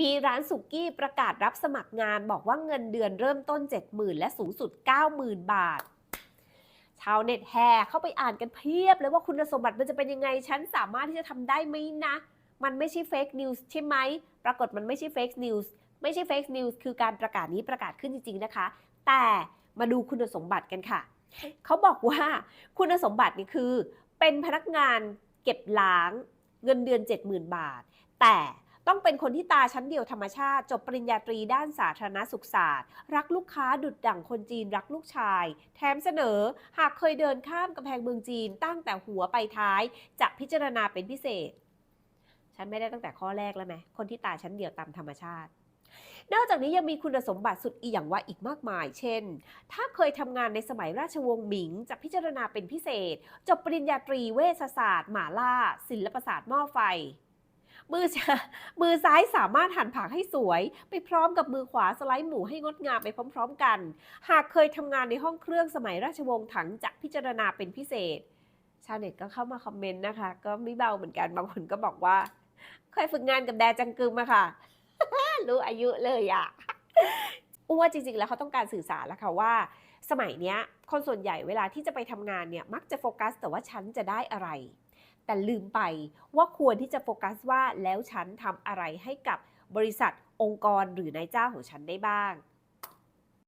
มีร้านสุกี้ประกาศรับสมัครงานบอกว่าเงินเดือนเริ่มต้น 70,000 และสูงสุด 90,000 บาท ชาวเน็ตแห่เข้าไปอ่านกันเพียบเลยว่าคุณสมบัติมันจะเป็นยังไง ฉันสามารถที่จะทำได้ไหมนะ มันไม่ใช่เฟกนิวส์ใช่ไหม ปรากฏมันไม่ใช่เฟกนิวส์ไม่ใช่เฟกนิวส์คือการประกาศนี้ประกาศขึ้นจริง ๆ นะคะ แต่มาดูคุณสมบัติกันค่ะ เขาบอกว่าคุณสมบัตินี่คือ เป็นพนักงานเก็บล้างเงินเดือน 70,000 บาท แต่ ต้องเป็นคนที่ตาชั้นเดียวธรรมชาติ จบปริญญาตรีด้านสาธารณสุขศาสตร์ รักลูกค้าดุดดั่งคนจีนรักลูกชาย แถมเสนอหากเคยเดินข้ามกำแพงเมืองจีนตั้งแต่หัวไปท้าย จะพิจารณาเป็นพิเศษ ฉันไม่ได้ตั้งแต่ข้อแรกแล้วไหมคนที่ตาชั้นเดียวตามธรรมชาตินอกจากนี้ยังมีคุณสมบัติสุดอีอย่างว่าอีกมากมาย เช่น ถ้าเคยทำงานในสมัยราชวงศ์หมิง จะพิจารณาเป็นพิเศษ จบปริญญาตรีเวชศาสตร์หมาล่า ศิลปศาสตร์หม้อไฟ มือจะมือซ้ายสามารถหั่นผักให้สวย ไปพร้อมกับมือขวาสไลด์หมูให้งดงามไปพร้อม ๆ กัน หากเคยทำงานในห้องเครื่องสมัยราชวงศ์ถังจะพิจารณาเป็นพิเศษ ชาวเน็ตก็เข้ามาคอมเมนต์นะคะ ก็ไม่เบาเหมือนกันบางคนก็บอกว่าเคยฝึกงานกับแดจังกึมมาค่ะ รู้อายุเลยอะอ้ว่าจริงๆ แล้วเขาต้องการสื่อสารแล้วค่ะว่า สมัยเนี้ยคนส่วนใหญ่เวลาที่จะไปทำงานเนี่ยมักจะโฟกัสแต่ว่าฉันจะได้อะไร แต่ลืมไปว่าควรที่จะโฟกัสว่าแล้วฉันทำอะไรให้กับบริษัทองค์กรหรือนายจ้าของฉันได้บ้าง